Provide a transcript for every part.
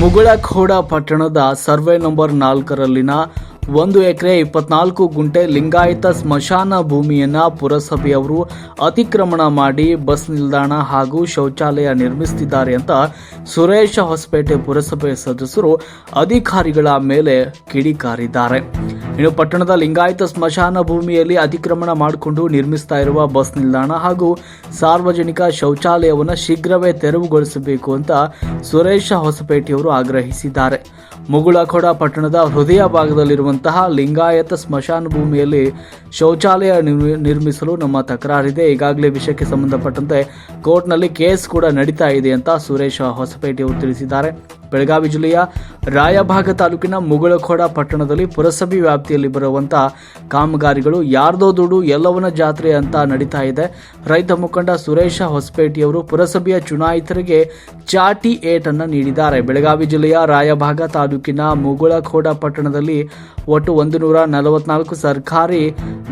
ಮುಗಳಖೋಡ ಪಟ್ಟಣದ survey number ನಾಲ್ಕರಲ್ಲಿನ ಒಂದು ಎಕರೆ ಇಪ್ಪತ್ನಾಲ್ಕು ಗುಂಟೆ ಲಿಂಗಾಯತ ಸ್ಮಶಾನ ಭೂಮಿಯನ್ನ ಪುರಸಭೆಯವರು ಅತಿಕ್ರಮಣ ಮಾಡಿ ಬಸ್ ನಿಲ್ದಾಣ ಹಾಗೂ ಶೌಚಾಲಯ ನಿರ್ಮಿಸುತ್ತಿದ್ದಾರೆ ಅಂತ ಸುರೇಶ ಹೊಸಪೇಟೆ ಪುರಸಭೆ ಸದಸ್ಯರು ಅಧಿಕಾರಿಗಳ ಮೇಲೆ ಕಿಡಿಕಾರಿದ್ದಾರೆ. ಇನ್ನು ಪಟ್ಟಣದ ಲಿಂಗಾಯತ ಸ್ಮಶಾನ ಭೂಮಿಯಲ್ಲಿ ಅತಿಕ್ರಮಣ ಮಾಡಿಕೊಂಡು ನಿರ್ಮಿಸ್ತಾ ಇರುವ ಬಸ್ ನಿಲ್ದಾಣ ಹಾಗೂ ಸಾರ್ವಜನಿಕ ಶೌಚಾಲಯವನ್ನು ಶೀಘ್ರವೇ ತೆರವುಗೊಳಿಸಬೇಕು ಅಂತ ಸುರೇಶ ಹೊಸಪೇಟೆಯವರು ಆಗ್ರಹಿಸಿದ್ದಾರೆ. ಮುಗುಳಖೋಡ ಪಟ್ಟಣದ ಹೃದಯ ಭಾಗದಲ್ಲಿರುವಂತಹ ಲಿಂಗಾಯತ ಸ್ಮಶಾನ ಭೂಮಿಯಲ್ಲಿ ಶೌಚಾಲಯ ನಿರ್ಮಿ- ನಿರ್ಮಿಸಲು ನಮ್ಮ ತಕರಾರಿದೆ. ಈಗಾಗಲೇ ವಿಷಯಕ್ಕೆ ಸಂಬಂಧಪಟ್ಟಂತೆ ಕೋರ್ಟ್ನಲ್ಲಿ ಕೇಸ್ ಕೂಡ ನಡೀತಾ ಇದೆ ಅಂತ ಸುರೇಶ ಹೊಸಪೇಟೆಯವರು ತಿಳಿಸಿದ್ದಾರೆ. ಬೆಳಗಾವಿ ಜಿಲ್ಲೆಯ ರಾಯಭಾಗ ತಾಲೂಕಿನ ಮುಗಳಖೋಡ ಪಟ್ಟಣದಲ್ಲಿ ಪುರಸಭೆ ವ್ಯಾಪ್ತಿಯಲ್ಲಿ ಬರುವಂತಹ ಕಾಮಗಾರಿಗಳು ಯಾರ್ದೋ ದುಡು ಎಲ್ಲವನ ಜಾತ್ರೆ ಅಂತ ನಡೀತಾ ಇದೆ. ರೈತ ಮುಖಂಡ ಸುರೇಶ ಹೊಸಪೇಟೆಯವರು ಪುರಸಭೆಯ ಚುನಾಯಿತರಿಗೆ ಚಾಟಿ ಏಟನ್ನು ನೀಡಿದ್ದಾರೆ. ಬೆಳಗಾವಿ ಜಿಲ್ಲೆಯ ರಾಯಭಾಗ ತಾಲೂಕಿನ ಮುಗಳಖೋಡ ಪಟ್ಟಣದಲ್ಲಿ ಒಟ್ಟು ಒಂದು ನೂರ ನಲವತ್ನಾಲ್ಕು ಸರ್ಕಾರಿ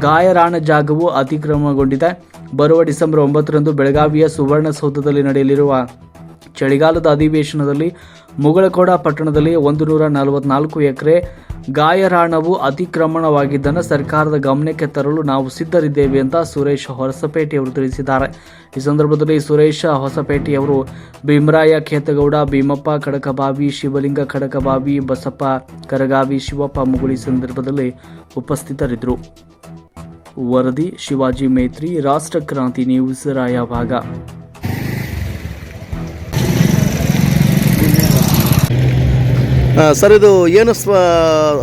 ಗಾಯರಾಣ ಜಾಗವು ಅತಿಕ್ರಮಗೊಂಡಿದೆ. ಬರುವ ಡಿಸೆಂಬರ್ ಒಂಬತ್ತರಂದು ಬೆಳಗಾವಿಯ ಸುವರ್ಣಸೌಧದಲ್ಲಿ ನಡೆಯಲಿರುವ ಚಳಿಗಾಲದ ಅಧಿವೇಶನದಲ್ಲಿ ಮುಗಳಕೋಡ ಪಟ್ಟಣದಲ್ಲಿ ಒಂದು ನೂರ ನಲವತ್ನಾಲ್ಕು ಎಕರೆ ಗಾಯರಾಣವು ಅತಿಕ್ರಮಣವಾಗಿದ್ದನ್ನು ಸರ್ಕಾರದ ಗಮನಕ್ಕೆ ತರಲು ನಾವು ಸಿದ್ಧರಿದ್ದೇವೆ ಅಂತ ಸುರೇಶ್ ಹೊರಸಪೇಟೆಯವರು ತಿಳಿಸಿದ್ದಾರೆ. ಈ ಸಂದರ್ಭದಲ್ಲಿ ಸುರೇಶ ಹೊಸಪೇಟೆಯವರು ಭೀಮರಾಯ ಖೇತಗೌಡ, ಭೀಮಪ್ಪ ಕಡಕಬಾವಿ ಶಿವಲಿಂಗ ಕಡಕಬಾವಿ ಬಸಪ್ಪ ಕರಗಾವಿ, ಶಿವಪ್ಪ ಮುಗುಳಿ ಸಂದರ್ಭದಲ್ಲಿ ಉಪಸ್ಥಿತರಿದ್ದರು. ವರದಿ ಶಿವಾಜಿ ಮೇತ್ರಿ, ರಾಷ್ಟ್ರ ಕ್ರಾಂತಿ ನ್ಯೂಸ್ ರಾಯಭಾಗ. ಸರ್ ಇದು ಏನು ಸ್ವ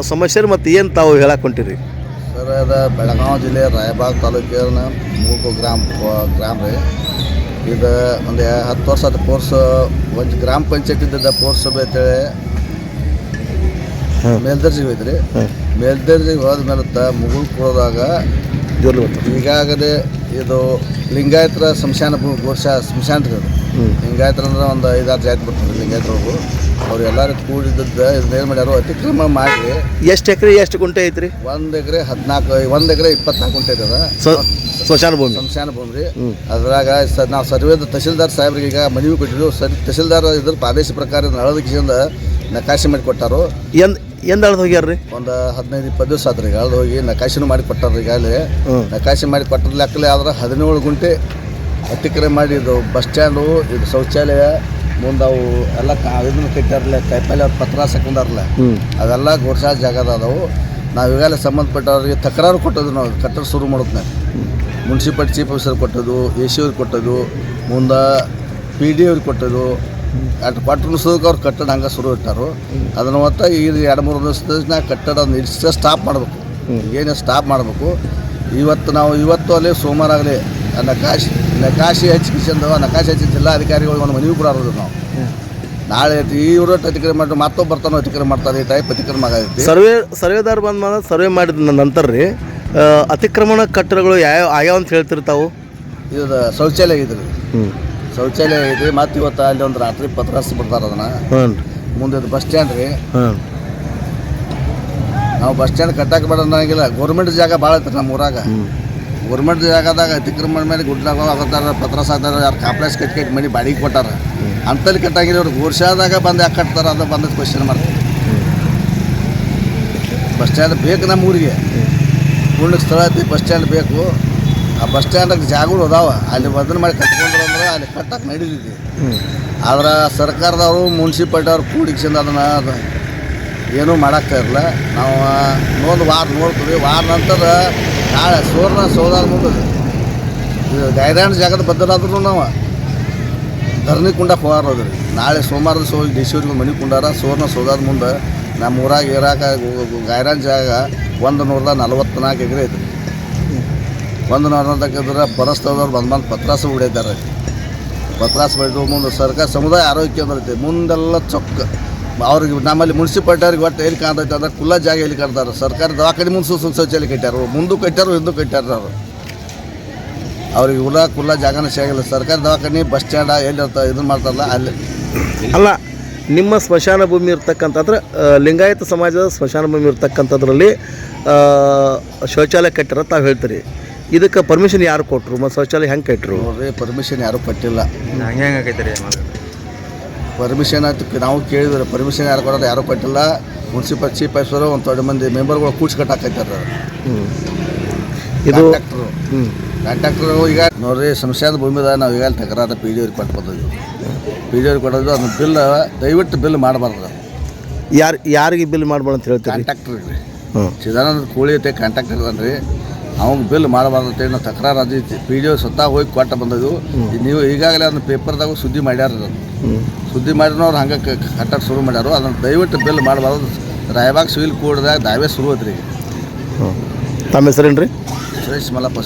ಸಮಸ್ಯೆ ಮತ್ತು ಏನು ತಾವು ಹೇಳಕ್ಕೆ ಹೊಂಟಿರಿ ಸರ್ ಅದು ಬೆಳಗಾವಿ ಜಿಲ್ಲೆ ರಾಯಬಾಗ್ ತಾಲೂಕಿನ ಮೂಗು ಗ್ರಾಮ ಗ್ರಾಮ ರೀ. ಇದು ಒಂದು ಹತ್ತು ವರ್ಷ ಅದು ಕೋರ್ಸ್ ಒಂದು ಗ್ರಾಮ ಪಂಚಾಯತಿದ್ದ ಕೋರ್ಸ್ ಸಭೆ ಅಂತೇಳಿ ಮೇಲ್ದರ್ಜೆಗೆ ಹೋಯ್ತು ರೀ ಮೇಲ್ದರ್ಜೆಗೆ ಹೋದ್ಮೇಲೆ ತ ಮುಗುಲ್ ಕೂಡದಾಗ ಈಗಾಗದೆ ಈಗಾಗಲೇ ಇದು ಲಿಂಗಾಯತ್ರ ಸ್ಮಶಾನ ಭೂ ಗೋರ್ಷ ಸ್ಮಶಾನ ರೀ ಅದು. ಲಿಂಗಾಯತರ ಅಂದ್ರೆ ಒಂದು ಐದಾರು ಜಾತಿ ಬರ್ತಾರೆ ಲಿಂಗಾಯತರೊಳಗು ಅವ್ರು ಎಲ್ಲರೂ ಕೂಡಿದ್ದದ್ದು ಇದನ್ನೇನು ಮಾಡ್ಯಾರು ಅತಿಕ್ರಮ ಮಾಡಿ ಎಷ್ಟು ಎಕರೆ ಎಷ್ಟು ಗುಂಟೆ ಐತ್ರಿ? ಒಂದು ಎಕರೆ ಹದಿನಾಲ್ಕು ಒಂದು ಎಕರೆ ಇಪ್ಪತ್ನಾಲ್ಕು ಗುಂಟೆ ಐತದ ಸ ಸ್ಮಶಾನ ಭೂಮಿ. ಸ್ಮಶಾನ ಭೂಮಿ ರೀ. ಅದ್ರಾಗ ಸ ನಾವು ಸರ್ವೇದ ತಹಸೀಲ್ದಾರ್ ಸಾಹೇಬ್ರಿಗೆ ಈಗ ಮನವಿ ಕೊಟ್ಟಿದ್ದು ಸರ್ ತಹಸೀಲ್ದಾರ್ ಇದ್ರ ಆದೇಶ ಪ್ರಕಾರ ನಳದಕ್ಕಿಂದ ನಕಾಶೆ ಮಾಡಿ ಕೊಟ್ಟಾರು. ಎಂದ್ ಎಂದ ಅಳ್ದು ಹೋಗ್ಯಾರ ರೀ ಒಂದು ಹದಿನೈದು ಇಪ್ಪತ್ತು ದಿವಸ ಆತ್ರಿ ಈಗ ಅಳ್ದು ಹೋಗಿ ನಕಾಶೆನೂ ಮಾಡಿ ಕೊಟ್ಟಾರ ಈಗಾಗಲೇ ಹ್ಞೂ ನಕಾಶೆ ಮಾಡಿ ಕೊಟ್ಟದ್ ಲೆಕ್ಕಲೆ ಆದ್ರೆ ಹದಿನೇಳು ಗುಂಟೆ ಅತಿಕ್ರಮ ಮಾಡಿ ಇದು ಬಸ್ ಸ್ಟ್ಯಾಂಡು ಇದು ಶೌಚಾಲಯ ಮುಂದೆ ಅವು ಎಲ್ಲ ಇದನ್ನು ಕಟ್ಟಾರಲ್ಲ ಕೈಪಲ್ಲೆ ಅವ್ರು ಪತ್ರ ಅದೆಲ್ಲ ಅವೆಲ್ಲ ಗೋರ್ಸಾ ಜಾಗದ ಅದಾವು. ನಾವು ಈಗಾಗಲೇ ಸಂಬಂಧಪಟ್ಟವ್ರಿಗೆ ತಕರಾರು ಕೊಟ್ಟದ್ದು ನಾವು ಕಟ್ಟಡ ಶುರು ಮಾಡೋದ್ನಾಗ ಮುನ್ಸಿಪಾಲ್ ಚೀಫ್ ಆಫೀಸರ್ ಕೊಟ್ಟದ್ದು ಎ ಸಿ ಅವ್ರಿಗೆ ಕೊಟ್ಟದ್ದು ಮುಂದೆ ಪಿ ಡಿ ಅವ್ರಿಗೆ ಕೊಟ್ಟದ್ದು ಅಟ್ ಕೊಟ್ಟರು ಸುದಕ್ಕೆ ಅವ್ರು ಕಟ್ಟಡ ಹಂಗೆ ಶುರು ಇಟ್ಟಾರು. ಅದನ್ನು ಮತ್ತೆ ಈ ಎರಡು ಮೂರು ದಿವಸದ ಕಟ್ಟಡ ನಿಲ್ಲಿಸ ಸ್ಟಾಪ್ ಮಾಡಬೇಕು. ಏನು ಸ್ಟಾಪ್ ಮಾಡಬೇಕು. ಇವತ್ತು ನಾವು ಇವತ್ತು ಅಲ್ಲಿ ಸೋಮವಾರ ಆಗಲಿ ನಕಾಶಿ ನಕಾಶಿ ಹಚ್ಚಿಕೊಂಡು ನಕಾಶಿ ಹಚ್ಚಿ ಜಿಲ್ಲಾಧಿಕಾರಿಗಳು ಒಂದು ಮನವಿ ಕೂಡ ಇರೋದು ನಾವು. ನಾಳೆ ಇವರು ಅತಿಕ್ರಮ ಮಾಡಿ ಮತ್ತೊಬ್ಬ ಬರ್ತಾನೋ ಅತಿಕ್ರಮ ಮಾಡ್ತಾರೆ ಈ ಟೈಪ್ ಅತಿಕ್ರಮ ಆಗೈತಿ ಸರ್ವೆ ಸರ್ವೆದಾರ್ ಬಂದ ಮೇಲೆ ಸರ್ವೆ ಮಾಡಿದ ನಂತರ ರೀ ಅತಿಕ್ರಮಣ ಕಟ್ಟಡಗಳು ಯಾವ ಆಗ್ಯಾವ ಅಂತ ಹೇಳ್ತಿರ್ತಾವು? ಇದು ಶೌಚಾಲಯ ಇದ್ರಿ ಶೌಚಾಲಯ ಐತಿ ಮತ್ತು ಇವತ್ತು ಅಲ್ಲಿ ಒಂದು ರಾತ್ರಿ ಪತ್ರಾಸ್ ಬಿಡ್ತಾರೆ ಅದನ್ನು. ಮುಂದೆ ಇದು ಬಸ್ ಸ್ಟ್ಯಾಂಡ್ ರೀ. ನಾವು ಬಸ್ ಸ್ಟ್ಯಾಂಡ್ ಕಟ್ಟಕ್ಕೆ ಬೇಡ ಅನ್ನೋಂಗಿಲ್ಲ ಗೌರ್ಮೆಂಟ್ ಜಾಗ ಭಾಳ ಐತ್ರಿ ನಮ್ಮ ಊರಾಗ ಗೌರ್ಮೆಂಟ್ ಜಾಗದಾಗ ಅತಿಕ್ರಮಣ ಮೇಲೆ ಗುಡ್ಡ ಆಗತ್ತಾರ ಪತ್ರ ಆಗ್ತಾರ ಯಾರು ಕಾಪ್ಲೆಸ್ ಕಟ್ಟಿ ಕಟ್ಟಿ ಮನೆ ಬಾಡಿಗೆ ಕೊಟ್ಟಾರ. ಅಂತಲ್ಲಿ ಕಟ್ಟಾಗಿಲ್ಲ ಅವ್ರು ಗೋರ್ಷಾದಾಗ ಬಂದು ಯಾಕೆ ಕಟ್ತಾರ ಅದು ಬಂದ ಕ್ವಶನ್ ಮಾಡ್ತಾರೆ. ಬಸ್ ಸ್ಟ್ಯಾಂಡ್ ಬೇಕು ನಮ್ಮ ಊರಿಗೆ. ಪೂರ್ಣ ಸ್ಥಳ ಐತಿ ಬಸ್ ಸ್ಟ್ಯಾಂಡ್ ಬೇಕು. ಆ ಬಸ್ ಸ್ಟ್ಯಾಂಡಾಗ ಜಾಗಗಳು ಅದಾವ. ಅಲ್ಲಿ ಬದಲು ಮಾಡಿ ಕಟ್ಕೊಂಡ್ರು ಅಂದ್ರೆ ಅಲ್ಲಿ ಕಟ್ಟಕ್ಕೆ ನಡೀತಿದ್ವಿ ಆದ್ರೆ ಸರ್ಕಾರದವರು ಮುನ್ಸಿಪಾಲ್ಟಿ ಅವ್ರು ಕೂಡಿಕ್ಸಿಂದ ಅದನ್ನು ಅದು ಏನೂ ಇರಲ್ಲ. ನಾವು ಇನ್ನೊಂದು ವಾರ ನೋಡ್ತೀವಿ. ವಾರ ನಂತರ ನಾಳೆ ಸೋರ್ನ ಸೋದಾದ ಮುಂದೆ. ಗೈರಾಣ ಜಾಗದ ಬದ್ದರಾದ್ರೂ ನಾವು. ಧರಣಿ ಕುಂಡಕ್ಕೆ ಹೋಗಾರೋದ್ರಿ ನಾಳೆ ಸೋಮವಾರದ ಸೋ ಡಿ ಸಿ ಅವ್ರಿಗೆ ಮನೆ ಕುಂಡಾರ ಸೋರ್ನ ಸೋದಾದ ಮುಂದೆ. ನಮ್ಮ ಊರಾಗ, ಇರಾಕ ಗೈರಾಣ ಜಾಗ ಒಂದು ನೂರದ ನಲ್ವತ್ನಾಲ್ಕು ಎಕರೆ ಐತ್ರಿ. ಒಂದು ನೂರ ಪರಸ್ತದವ್ರು ಬಂದು ಬಂದು ಪತ್ರಾಸ ಹೊಡಿತಾರೆ ಪತ್ರಾಸ ಬಡಿದು ಮುಂದೆ ಸರ್ಕಾರ ಸಮುದಾಯ ಆರೋಗ್ಯ ಕೇಂದ್ರ ಐತಿ. ಮುಂದೆಲ್ಲ ಚೊಕ್ಕ. ಅವ್ರಿಗೆ ನಮ್ಮಲ್ಲಿ ಮುನ್ಸಿಪಾಲ್ಟಿ ಅವ್ರಿಗೆ ಒಟ್ಟು ಎಲ್ಲಿ ಕಾಣ್ತೈತೆ ಅಂದ್ರೆ ಕುಲ್ಲ ಜಾಗ ಎಲ್ಲಿ ಕಾಣ್ತಾರೆ. ಸರ್ಕಾರ ದವಾಖಾನೆ ಮುಂದೆ ಸು ಶೌಚಾಲಯ ಕಟ್ಟಾರು ಮುಂದೂ ಕಟ್ಟಾರು ಹಿಂದೂ ಕಟ್ಟಾರ ಅವರು. ಅವ್ರಿಗೆ ಉಲ್ಲ ಕುಲ್ಲ ಜಾಗನೇ ಸಿಗಲ್ಲ ಸರ್ಕಾರಿ ದವಾಖಾನೆ ಬಸ್ ಸ್ಟ್ಯಾಂಡ ಎಲ್ಲಿ ಇರ್ತ ಇದನ್ನ ಮಾಡ್ತಾರಲ್ಲ ಅಲ್ಲಿ. ಅಲ್ಲ ನಿಮ್ಮ ಸ್ಮಶಾನ ಭೂಮಿ ಇರ್ತಕ್ಕಂಥ ಅಂದ್ರೆ ಲಿಂಗಾಯತ ಸಮಾಜದ ಸ್ಮಶಾನ ಭೂಮಿ ಇರ್ತಕ್ಕಂಥದ್ರಲ್ಲಿ ಶೌಚಾಲಯ ಕಟ್ಟಾರ ತಾವು ಹೇಳ್ತೀರಿ. ಇದಕ್ಕೆ ಪರ್ಮಿಷನ್ ಯಾರು ಕೊಟ್ಟರು ಮತ್ತು ಶೌಚಾಲಯ ಹೆಂಗೆ ಕಟ್ಟರು? ಪರ್ಮಿಷನ್ ಯಾರು ಕೊಟ್ಟಿಲ್ಲ. ಪರ್ಮಿಷನ್ ಆಯ್ತು. ನಾವು ಕೇಳಿದ್ರೆ ಪರ್ಮಿಷನ್ ಯಾರು ಕೊಡೋದು ಯಾರೂ ಕೊಟ್ಟಿಲ್ಲ. ಮುನ್ಸಿಪಲ್ ಚೀಫ್ ಆಫೀಸರು ಒಂದು ದೊಡ್ಡ ಮಂದಿ ಮೆಂಬರ್ಗಳು ಕೂಡ್ಸಿ ಕಟ್ಟಾಕೈತಾರೆ ಇದು ಕಾಂಟ್ರಾಕ್ಟ್ರು ಕಾಂಟ್ರಾಕ್ಟ್ರು ಈಗ ನೋಡ್ರಿ ಸಂಶಯದ ಭೂಮಿದ ನಾವು ಈಗ ತಕರಾದ ಪಿ ಡಿ ಅವ್ರಿಗೆ ಕೊಟ್ಟು ಬಂದಿದ್ವಿ ಪಿ ಡಿ ಅವ್ರಿಗೆ ಕೊಡೋದು ಅದನ್ನ ಬಿಲ್ ದಯವಿಟ್ಟು ಬಿಲ್ ಮಾಡಬಾರ್ದು. ಯಾರು ಯಾರಿಗೆ ಬಿಲ್ ಮಾಡ್ಬಾರ್ದು ಅಂತ ಹೇಳ್ತೀವಿ ಕಾಂಟ್ರಾಕ್ಟ್ರಿಗೆ ಹ್ಞೂ ಚಿದಾನಂದ ಕೂಳಿ ಐತೆ ಕಾಂಟ್ರಾಕ್ಟರ್ ಅದಾನ್ರಿ. ಅವ್ನು ಬಿಲ್ ಮಾಡಬಾರ್ದು ಅಂತೇಳಿ ನಾವು ತಕರಾರು ಅದು ಪಿ ಡಿ ಸ್ವತಃ ಹೋಗಿ ಕೊಟ್ಟ ಬಂದದ್ದು. ನೀವು ಈಗಾಗಲೇ ಅದನ್ನ ಪೇಪರ್ದಾಗ ಸುದ್ದಿ ಮಾಡ್ಯಾರ ಸುದ್ದಿ ಮಾಡಿದ್ರು ಅವ್ರು ಹಂಗೆ ಕಟ್ಟಕ್ಕೆ ಶುರು ಮಾಡ್ಯಾರು. ಅದನ್ನು ದಯವಿಟ್ಟು ಬಿಲ್ ಮಾಡಬಾರ್ದು. ರಾಯಬಾಗ್ ಸಿವಿಲ್ ಕೋಡ್ದಾಗ ದಾವೆ ಶುರು ಐತ್ರಿ ತಮ್ಮ ಹೆಸರೇನು ರೀ ಸುರೇಶ್ ಮಲ್ಲಪ್ಪ